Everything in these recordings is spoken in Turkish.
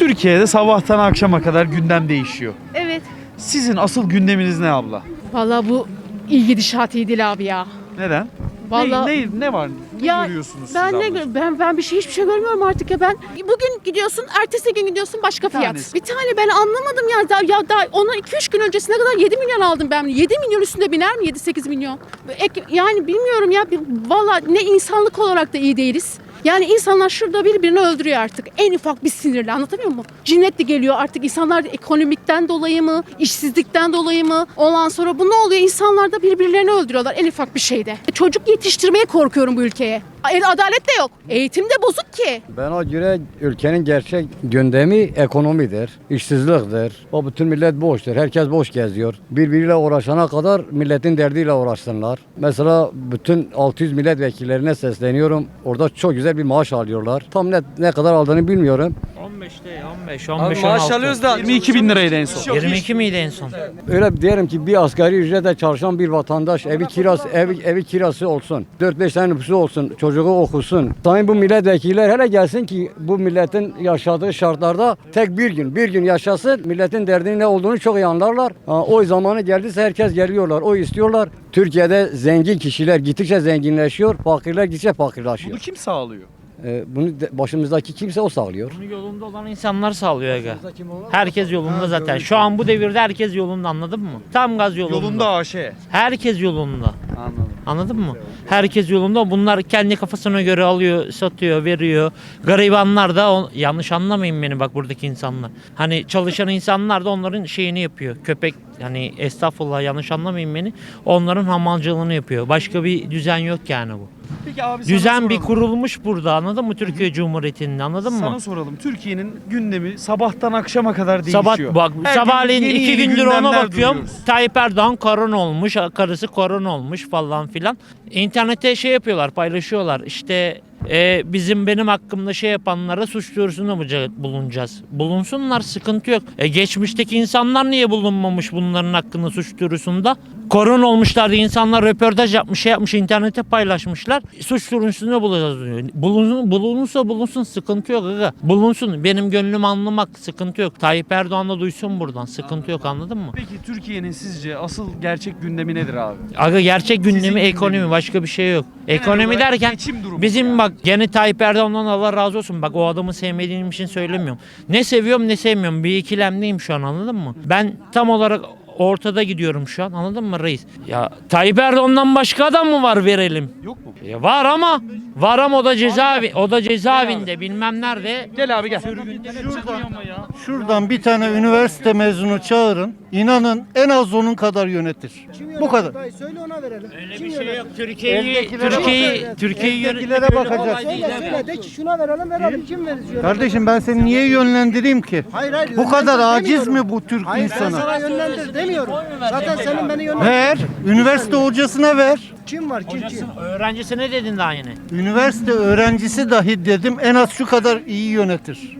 Türkiye'de sabahtan akşama kadar gündem değişiyor. Evet. Sizin asıl gündeminiz ne abla? Vallahi bu iyi gidişat iyi değil abi ya. Neden? Vallahi ne, ne, ne var? Ne ya görüyorsunuz siz ben ne ablacığım? gör- ben ben bir şey hiçbir şey görmüyorum artık ya ben. Bugün gidiyorsun, ertesi gün gidiyorsun başka fiyat. tanesi. Bir tane ben anlamadım ya. Daha, ya daha ona 2-3 gün öncesine kadar 7 milyon aldım ben. 7 milyon üstünde biner mi? 7-8 milyon. Ek- yani bilmiyorum ya. bir- Vallahi ne insanlık olarak da iyi değiliz. Yani insanlar şurada birbirini öldürüyor artık. En ufak bir sinirle anlatabiliyor muyum? Cinnet de geliyor artık insanlar ekonomikten dolayı mı, işsizlikten dolayı mı? Ondan sonra bu ne oluyor? İnsanlar da birbirlerini öldürüyorlar en ufak bir şeyde. Çocuk yetiştirmeye korkuyorum bu ülkeye. Adalet de yok. Eğitim de bozuk ki. Bana göre ülkenin gerçek gündemi ekonomidir, işsizliktir. O bütün millet boştur. Herkes boş geziyor. Birbiriyle uğraşana kadar milletin derdiyle uğraşsınlar. Mesela bütün 600 milletvekillerine sesleniyorum. Orada çok güzel bir maaş alıyorlar. Tam ne, ne kadar aldığını bilmiyorum. 15'te 15, Abi 15, maaş 16. alıyoruz da 22 bin liraydı en son. 22 miydi en son? Öyle diyelim ki bir asgari ücretle çalışan bir vatandaş evi kirası evi, evi kirası olsun. 4-5 tane nüfusu olsun. Çocuğu okusun. Sayın bu milletvekiller hele gelsin ki bu milletin yaşadığı şartlarda tek bir gün bir gün yaşasın. Milletin derdinin ne olduğunu çok iyi anlarlar. Ha, oy zamanı geldiyse herkes geliyorlar. O istiyorlar. Türkiye'de zengin kişiler gittikçe zenginleşiyor. Fakirler gittikçe fakirleşiyor. Bunu kim sağlıyor? Ee, bunu de- başımızdaki kimse o sağlıyor. Bunu yolunda olan insanlar sağlıyor aga. Herkes yolunda zaten. Şu an bu devirde herkes yolunda anladın mı? Tam gaz yolunda. Yolunda AŞ. Herkes yolunda. Anladım. Anladın mı? Herkes yolunda. Bunlar kendi kafasına göre alıyor, satıyor, veriyor. Garibanlar da yanlış anlamayın beni bak buradaki insanlar. Hani çalışan insanlar da onların şeyini yapıyor. Köpek yani estağfurullah yanlış anlamayın beni. Onların hamalcılığını yapıyor. Başka bir düzen yok yani bu. Peki abi sana Düzen bir soralım. kurulmuş burada anladın mı Türkiye Cumhuriyeti'nde anladın mı? Sana soralım. Türkiye'nin gündemi sabahtan akşama kadar değişiyor. Sabah bak Her gün sabahleyin yeni iki yeni gündür ona gündemler bakıyorum. duyuyoruz. Tayyip Erdoğan korona olmuş, karısı korona olmuş falan filan. İnternette şey yapıyorlar, paylaşıyorlar. İşte e, bizim benim hakkımda şey yapanlara suç duyurusunda bulunca- bulunacağız. Bulunsunlar sıkıntı yok. E, geçmişteki insanlar niye bulunmamış bunların hakkında suç duyurusunda? Korona olmuşlar diye insanlar röportaj yapmış, şey yapmış, internete paylaşmışlar. Suç duyurusunda bulacağız diyor. Bulun, bulunursa bulunsun sıkıntı yok aga. Bulunsun. Benim gönlüm anlamak sıkıntı yok. Tayyip Erdoğan da duysun buradan. Sıkıntı yok anladın mı? Peki Türkiye'nin sizce asıl gerçek gündemi nedir abi? Aga gerçek gündemi Sizin ekonomi gündeminiz. başka bir şey yok. Ekonomi olarak derken bizim yani. bak gene Tayyip Erdoğan'dan Allah razı olsun. Bak o adamı sevmediğim için söylemiyorum. Ne seviyorum ne sevmiyorum. Bir ikilemdeyim şu an anladın mı? Ben tam olarak ortada gidiyorum şu an anladın mı reis? Ya Tayyip Erdoğan'dan başka adam mı var verelim? Yok mu? Ya var ama var ama o da cezaevi o da cezaevinde bilmem nerede. Gel abi gel. Şuradan bir tane üniversite mezunu çağırın. İnanın en az onun kadar yönetir. Bu kadar. Söyle ona verelim. Öyle bir şey yok. Türkiye'yi Eldekilere Türkiye'yi bak. Türkiye'yi Eldekilere yönetmek öyle bakacağız. Söyle de ki şuna verelim verelim kim verir? Kardeşim ben seni niye yönlendireyim ki? Hayır hayır. Bu kadar yönlendir aciz demiyorum. mi bu Türk Hayır ben insanı? sana yönlendir demiyorum. Zaten senin beni yönlendir. Ver. Üniversite hocasına ver. Kim var kim kim? Öğrencisi ne dedin daha yine? Üniversite öğrencisi dahi dedim en az şu kadar iyi yönetir.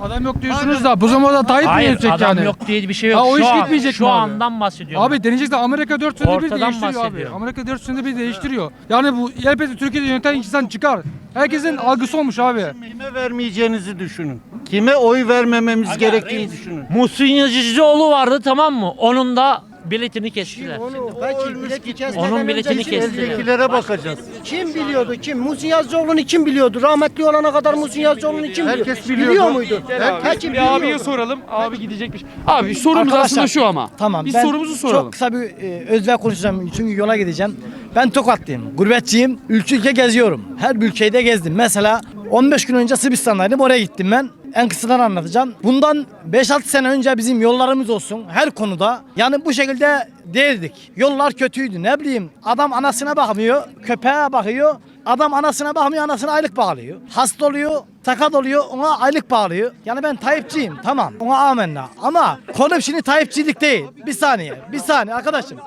Adam yok diyorsunuz da bu zamanda Tayyip mi Hayır yönetecek adam yani? yok diye bir şey yok. Ha, o şu iş an, gitmeyecek şu mi abi? andan bahsediyorum. Abi deneyeceksin Amerika 4 senede bir Ortadan değiştiriyor abi. bahsediyorum. Amerika 4 senede bir değiştiriyor. Yani bu elbette Türkiye'de yöneten insan çıkar. Herkesin algısı olmuş abi. Kime vermeyeceğinizi düşünün. Kime oy vermememiz gerektiğini düşünün. Muhsin Yazıcıoğlu vardı tamam mı? Onun da biletini kestiler. Onu bileti kesmeden Onun önce biletini kim- kestiler. Eldekilere bakacağız. Kim biliyordu kim? Muhsin Yazıcıoğlu'nu kim biliyordu? Rahmetli olana kadar Muhsin Yazıcıoğlu'nu kim biliyordu? Herkes biliyordu. Biliyor muydu? Peki Bir abiye biliyordu. soralım. Abi gidecekmiş. Abi sorumuz Arkadaşlar, aslında şu ama. Tamam. Biz ben sorumuzu soralım. Çok kısa bir e, özver konuşacağım çünkü yola gideceğim. Ben Tokatlıyım, gurbetçiyim. Ülke ülke geziyorum. Her bir ülkeyi de gezdim. Mesela 15 gün önce Sırbistan'daydım. Oraya gittim ben. En kısadan anlatacağım. Bundan 5-6 sene önce bizim yollarımız olsun her konuda. Yani bu şekilde değildik. Yollar kötüydü. Ne bileyim adam anasına bakmıyor, köpeğe bakıyor. Adam anasına bakmıyor, anasına aylık bağlıyor. Hasta oluyor, sakat oluyor, ona aylık bağlıyor. Yani ben Tayyipçiyim, tamam. Ona amenna. Ama konum şimdi Tayyipçilik değil. Bir saniye, bir saniye arkadaşım.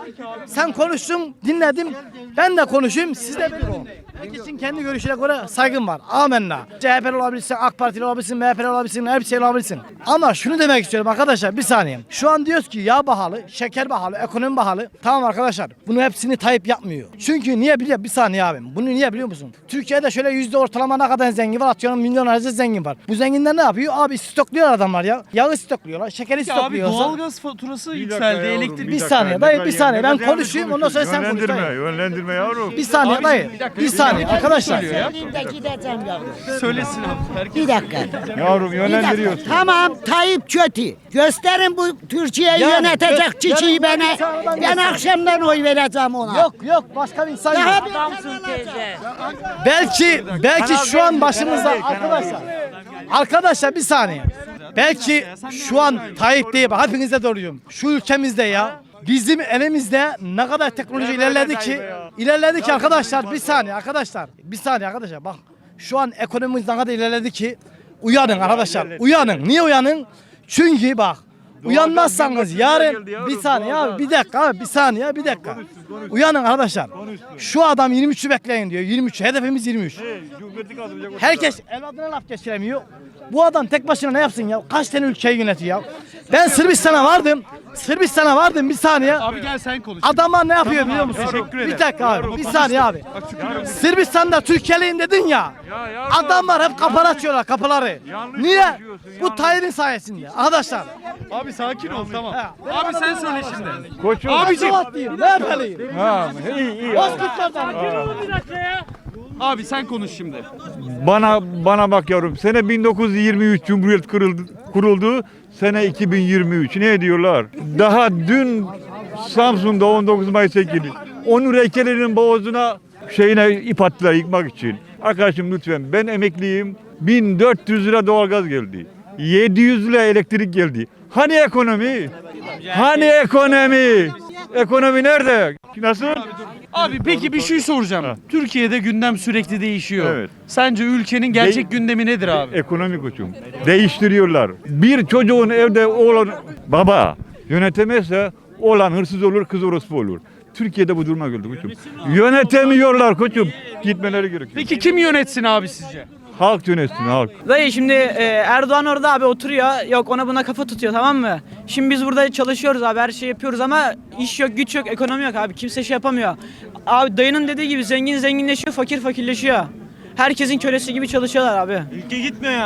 Sen konuştun, dinledim. Ben de konuşayım, siz de beni. Herkesin kendi görüşüne göre saygım var. Amenna. CHP'li olabilirsin, AK Partili olabilirsin, MHP'li olabilirsin, her şey olabilirsin. Ama şunu demek istiyorum arkadaşlar bir saniye. Şu an diyoruz ki yağ pahalı, şeker pahalı, ekonomi pahalı. Tamam arkadaşlar bunu hepsini Tayyip yapmıyor. Çünkü niye biliyor? Bir saniye abim. Bunu niye biliyor musun? Türkiye'de şöyle yüzde ortalama ne kadar zengin var? Atıyorum milyonlarca zengin var. Bu zenginler ne yapıyor? Abi stokluyor adamlar ya. Yağı stokluyorlar, şekeri Ya abi stokluyorlar. doğalgaz faturası yükseldi, elektrik Bir saniye dayı bir saniye ben konuşayım ondan sonra sen konuş Yönlendirme, dayı. yönlendirme yavrum. Bir saniye dayı. Bir saniye arkadaşlar. söylesin abi. Herkes Bir dakika. Yavrum yönlendiriyorsun. Tamam Tayyip kötü. Gösterin bu Türkiye'yi Yani yönetecek gö- çiçeği yani bana. Ben göster. akşamdan oy vereceğim ona. Yok yok başka bir insan Daha yok. bir Belki belki şu an başımızda arkadaşlar. Arkadaşlar bir saniye. Belki şu an Tayyip değil hepinize doğruyum. Şu ülkemizde ya bizim elimizde ne kadar teknoloji ilerledi ki? ilerledi ki arkadaşlar bir saniye arkadaşlar bir saniye arkadaşlar. Bak şu an ekonomimiz ne kadar ilerledi ki? Uyanın arkadaşlar uyanın. Niye uyanın? Çünkü bak uyanmazsanız yarın bir saniye abi bir dakika abi bir saniye bir dakika. Uyanın arkadaşlar. Şu adam 23'ü bekleyin diyor. 23 hedefimiz 23 Herkes evladına laf geçiremiyor. Bu adam tek başına ne yapsın ya? Kaç tane ülkeyi yönetiyor ya? Ben Sırbistan'a vardım. Sırbistan'a vardım bir saniye. Abi gel sen konuş. Adamlar ne yapıyor biliyor musun? teşekkür ederim. Bir dakika abi. Bir saniye abi. Sırbistan'da Türkiye'liyim dedin ya. Adamlar hep kapıları açıyorlar kapıları. Niye? Bu Tayyip'in sayesinde. Arkadaşlar. Abi sakin ol tamam. Ha. Abi sen söyle şimdi. Koçum. Abicim. Ne yapayım? Ha, iyi iyi. Bozkurtlardan. Abi sen konuş şimdi. Bana bana bak yavrum. Sene 1923 Cumhuriyet kuruldu, kuruldu. Sene 2023. Ne diyorlar? Daha dün Samsun'da 19 Mayıs ekili. Onur heykelinin boğazına şeyine ip attılar yıkmak için. Arkadaşım lütfen ben emekliyim. 1400 lira doğalgaz geldi. 700 lira elektrik geldi. Hani ekonomi? Hani ekonomi? Ekonomi nerede? Nasıl? Abi peki bir şey soracağım. Ha. Türkiye'de gündem sürekli değişiyor. Evet. Sence ülkenin gerçek De- gündemi nedir abi? Ekonomi koçum. Değiştiriyorlar. Bir çocuğun evde oğlan baba yönetemezse oğlan hırsız olur, kız orospu olur. Türkiye'de bu duruma geldi koçum. Yönetemiyorlar koçum. Gitmeleri gerekiyor. Peki kim yönetsin abi sizce? Halk yönetsin halk. Dayı şimdi e, Erdoğan orada abi oturuyor. Yok ona buna kafa tutuyor tamam mı? Şimdi biz burada çalışıyoruz abi her şey yapıyoruz ama iş yok, güç yok, ekonomi yok abi. Kimse şey yapamıyor. Abi dayının dediği gibi zengin zenginleşiyor, fakir fakirleşiyor. Herkesin kölesi gibi çalışıyorlar abi.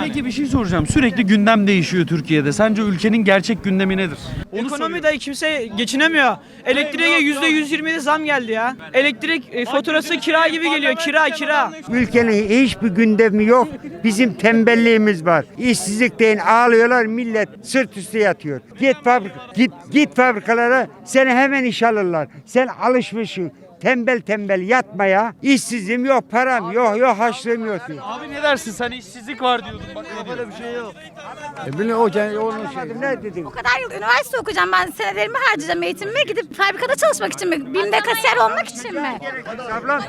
Peki bir şey soracağım. Sürekli gündem değişiyor Türkiye'de. Sence ülkenin gerçek gündemi nedir? Onu Ekonomi dayı kimse geçinemiyor. Elektriğe yüzde 127 zam geldi ya. Elektrik e, faturası kira gibi geliyor. Kira kira. Ülkenin hiçbir gündemi yok. Bizim tembelliğimiz var. İşsizlikten ağlıyorlar millet sırt üstü yatıyor. Git fabrika git git fabrikalara seni hemen iş alırlar. Sen alışmışsın tembel tembel yatmaya. İşsizim yok, param yok, yok haçlığım yok. diyor. Abi ne dersin? Sen işsizlik var diyordun. Bak ne diyor. E, bunu o, o onun şey. Ne dedim? Bu kadar yıl üniversite okuyacağım ben senelerimi harcayacağım eğitimime gidip fabrikada çalışmak için mi? BİM'de kasiyer olmak için mi? Ablam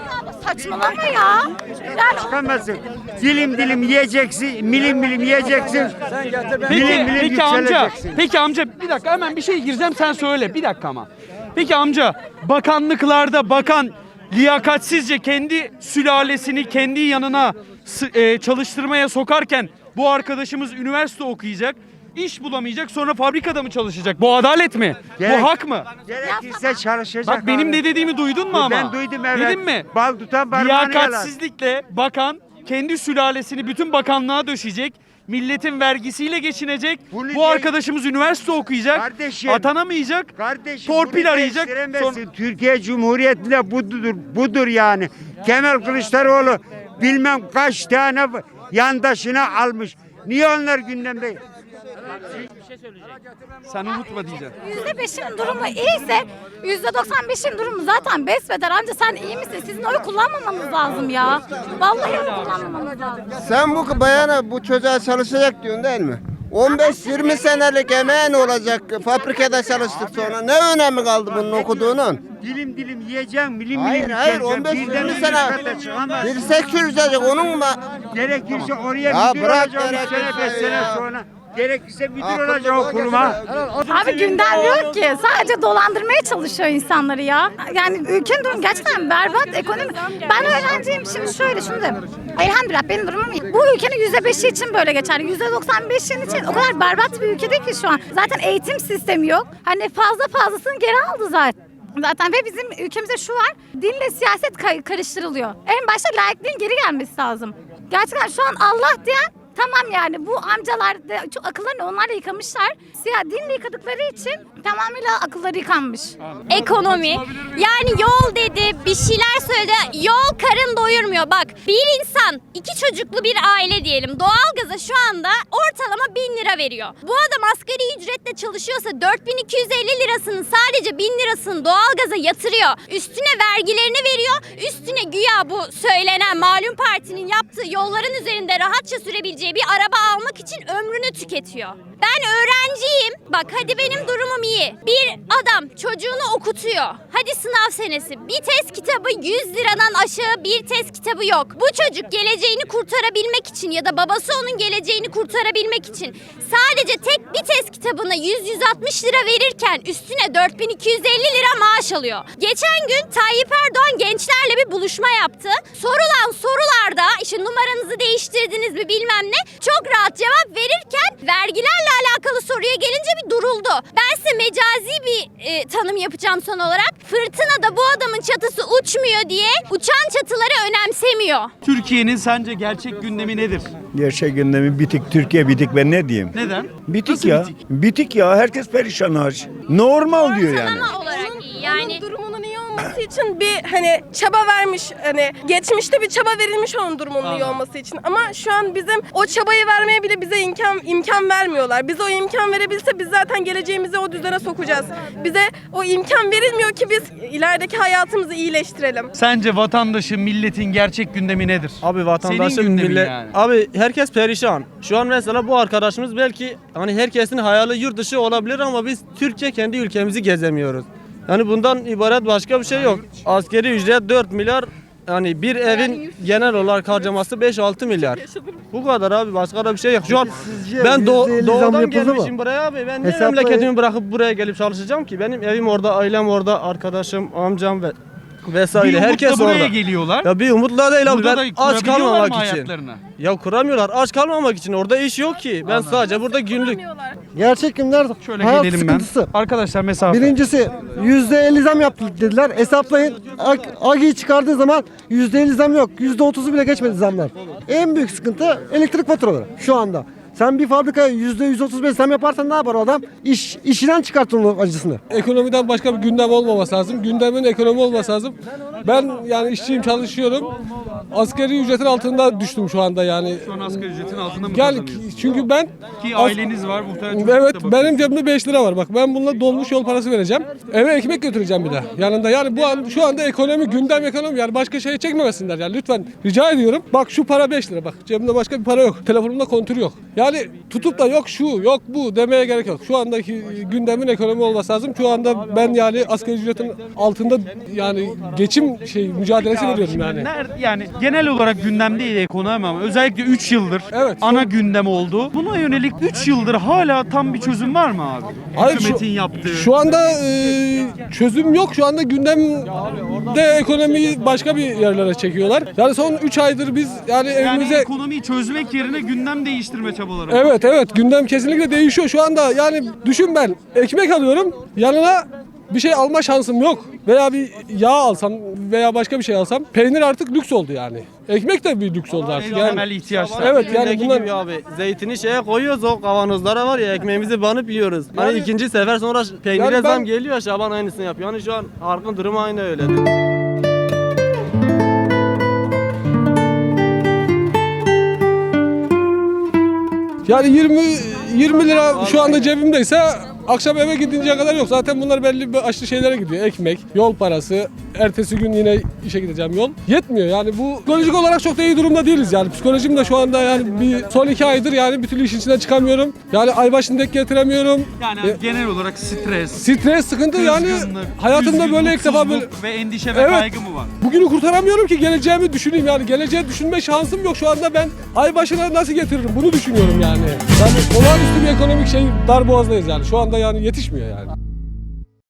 Saçmalama ya. Yani çıkamazsın. Dilim dilim yiyeceksin, milim milim yiyeceksin. Peki, Milim milim peki amca, yükseleceksin. peki amca bir dakika hemen bir şey gireceğim sen söyle bir dakika ama. Peki amca bakanlıklarda bakan liyakatsizce kendi sülalesini kendi yanına e, çalıştırmaya sokarken bu arkadaşımız üniversite okuyacak, iş bulamayacak sonra fabrikada mı çalışacak? Bu adalet mi? Gerek- Bu hak mı? Gerekirse çalışacak. Bak benim abi. ne dediğimi duydun mu ama? Ben duydum evet. Dedim mi? Bal tutan. Liyakatsizlikle bakan kendi sülalesini bütün bakanlığa döşecek. Milletin vergisiyle geçinecek. Bunu Bu arkadaşımız üniversite okuyacak. Kardeşim. Atanamayacak. Kardeşim Torpil arayacak. değiştiremezsin. Türkiye Cumhuriyeti'nde budur, budur yani. Kemal Kılıçdaroğlu bilmem kaç tane yandaşını almış. Niye onlar gündemde? Sen unutma diyeceğim. %5'in durumu iyiyse %95'in durumu zaten besbeder. Amca sen iyi misin? Sizin oy kullanmamanız lazım ya. Vallahi oy kullanmamanız lazım. Sen bu bayana bu çocuğa çalışacak diyorsun değil mi? 15-20 senelik emeğin olacak fabrikada çalıştık sonra. Ne önemi kaldı bunun okuduğunun? Dilim dilim yiyeceğim, milim hayır, Hayır 15-20 sene dirsek çürüyecek onun mu? Gerekirse oraya Ya müdür bırak olacağım üç gerekirse sene 5 sene ya. sonra. Gerekirse müdür olacak o kuruma. Abi gündem yok ki. Sadece dolandırmaya çalışıyor insanları ya. Yani ülkenin durumu gerçekten berbat ekonomi. Ben öğrenciyim şimdi şöyle şunu da. Elhamdülillah benim durumum iyi. Bu ülkenin yüzde beşi için böyle geçer. Yüzde doksan beşin için o kadar berbat bir ülke değil ki şu an. Zaten eğitim sistemi yok. Hani fazla fazlasını geri aldı zaten. Zaten ve bizim ülkemizde şu var, dinle siyaset karıştırılıyor. En başta laikliğin geri gelmesi lazım. Gerçekten şu an Allah diyen Tamam yani bu amcalar da çok akıllarını onlarla yıkamışlar. Siyah dinle yıkadıkları için tamamıyla akılları yıkanmış. Ekonomi. Yani yol dedi, bir şeyler söyledi. Yol karın doyurmuyor. Bak bir insan, iki çocuklu bir aile diyelim. Doğalgaza şu anda ortalama 1000 lira veriyor. Bu adam asgari ücretle çalışıyorsa 4250 lirasının sadece 1000 lirasını doğalgaza yatırıyor. Üstüne vergilerini veriyor. Üstüne güya bu söylenen malum partinin yaptığı yolların üzerinde rahatça sürebileceği bir araba almak için ömrünü tüketiyor. Ben öğrenciyim. Bak hadi benim durumum iyi. Bir adam çocuğunu okutuyor. Hadi sınav senesi. Bir test kitabı 100 liradan aşağı bir test kitabı yok. Bu çocuk geleceğini kurtarabilmek için ya da babası onun geleceğini kurtarabilmek için sadece tek bir test kitabına 100-160 lira verirken üstüne 4250 lira maaş alıyor. Geçen gün Tayyip Erdoğan gençlerle bir buluşma yaptı. Sorulan sorularda işte numaranızı değiştirdiniz mi bilmem ne çok rahat cevap verirken vergilerle alakalı soruya gelince bir duruldu. Ben size mecazi bir e, tanım yapacağım son olarak. Fırtınada bu adamın çatısı uçmuyor diye uçan çatıları önemsemiyor. Türkiye'nin sence gerçek gündemi nedir? Gerçek gündemi bitik. Türkiye bitik ben ne diyeyim? Neden? Bitik Nasıl ya. bitik? Bitik ya. Herkes perişan harç. Normal diyor yani. Olarak iyi yani. durumunun olması için bir hani çaba vermiş hani geçmişte bir çaba verilmiş onun durumunun iyi olması için ama şu an bizim o çabayı vermeye bile bize imkan imkan vermiyorlar. Bize o imkan verebilse biz zaten geleceğimizi o düzene sokacağız. Bize o imkan verilmiyor ki biz ilerideki hayatımızı iyileştirelim. Sence vatandaşın, milletin gerçek gündemi nedir? Abi vatandaşın gündemin millet- yani. Abi herkes perişan. Şu an mesela bu arkadaşımız belki hani herkesin hayali yurt dışı olabilir ama biz Türkiye kendi ülkemizi gezemiyoruz. Yani bundan ibaret başka bir şey yok. Askeri ücret 4 milyar yani bir evin genel olarak harcaması 5-6 milyar. Bu kadar abi başka da bir şey yok. Şu an ben doğ, doğudan gelmişim buraya abi. Ben niye memleketimi bırakıp buraya gelip çalışacağım ki? Benim evim orada, ailem orada, arkadaşım, amcam ve vesaire. Bir umutla Herkes buraya orada. geliyorlar. Ya bir umutla değil abi. Burada Ben da aç kurabiliyorlar kalmamak mı için. hayatlarını? Ya kuramıyorlar. Aç kalmamak için. Orada iş yok ki. Ben sadece burada günlük. Gerçek günler Şöyle gelelim ben. Arkadaşlar mesafe. Birincisi %50 zam yaptı dediler. Hesaplayın. Agi'yi çıkardığı zaman %50 zam yok. %30'u bile geçmedi zamlar. En büyük sıkıntı elektrik faturaları şu anda. Sen bir fabrikaya %135 zam yaparsan ne yapar o adam? İş, işinden çıkartır onun acısını. Ekonomiden başka bir gündem olmaması lazım. Gündemin ekonomi olması lazım. Ben yani işçiyim çalışıyorum. Asgari ücretin altında düştüm şu anda yani. Şu an asgari ücretin altında mı Gel çünkü ben Ki aileniz var muhtemelen Evet benim cebimde 5 lira var. Bak ben bununla dolmuş yol parası vereceğim. Eve ekmek götüreceğim bir de. Yanında yani bu an şu anda ekonomi gündem ekonomi yani başka şeye çekmemesinler yani lütfen rica ediyorum. Bak şu para 5 lira bak cebimde başka bir para yok. Telefonumda kontür yok. Yani tutup da yok şu yok bu demeye gerek yok. Şu andaki gündemin ekonomi olması lazım. Şu anda ben yani asgari ücretin altında yani geçim şey mücadelesi veriyorum yani. yani genel olarak gündem değil ekonomi ama özellikle 3 yıldır Evet, ana gündem oldu. Buna yönelik 3 yıldır hala tam bir çözüm var mı abi? Hayır, şu- Hükümetin yaptığı. Şu anda e, çözüm yok. Şu anda gündemde ekonomiyi başka bir yerlere çekiyorlar. Yani son 3 aydır biz yani yani evimize ekonomiyi çözmek yerine gündem değiştirme var. Evet evet gündem kesinlikle değişiyor. Şu anda yani düşün ben ekmek alıyorum yanına bir şey alma şansım yok. Veya bir yağ alsam veya başka bir şey alsam peynir artık lüks oldu yani. Ekmek de bir lüks oldu artık. Yani, temel ihtiyaçlar. evet yani Evindeki bunlar gibi abi. Zeytini şeye koyuyoruz o kavanozlara var ya ekmeğimizi banıp yiyoruz. Hani Yani- ikinci sefer sonra peynire Yani ben- zam geliyor Şaban aynısını yapıyor. Yani şu an halkın durumu aynı öyledir. Yani 20 20 lira şu anda cebimdeyse akşam eve gidince kadar yok. Zaten bunlar belli başlı şeylere gidiyor. Ekmek, yol parası, ertesi gün yine işe gideceğim yol. Yetmiyor yani bu psikolojik olarak çok da iyi durumda değiliz yani. Psikolojim de şu anda yani bir son iki aydır yani bir türlü işin içinden çıkamıyorum. Yani ay başını denk getiremiyorum. Yani E, genel olarak stres, Stres, sıkıntı yani kızgınlık, hayatımda üzgün, böyle ilk defa böyle mutsuzluk ve endişe ve Evet. kaygı mı var? bugünü kurtaramıyorum ki geleceğimi düşüneyim yani geleceği düşünme şansım yok şu anda ben ay başına nasıl getiririm bunu düşünüyorum yani. Yani olağanüstü bir ekonomik şey dar boğazdayız yani şu anda yani yetişmiyor yani.